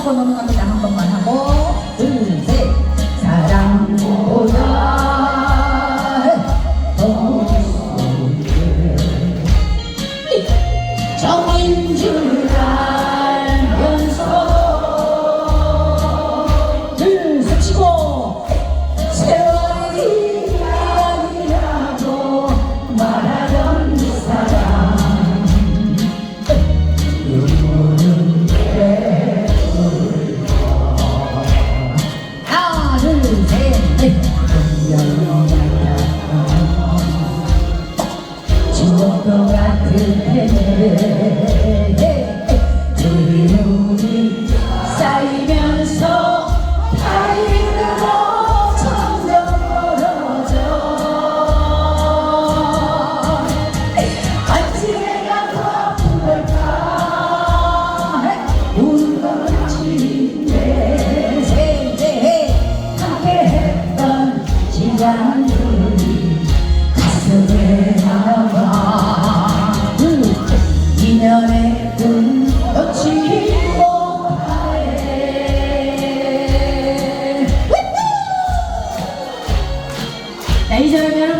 하고 넘어갑니다. 한 번만 하고 둘, 셋. 사랑보다 더운 네. 정인 줄 알. 어떤 같은 해 ahí se va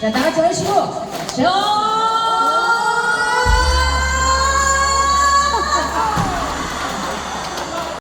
자, 다 같이 하시고, 정!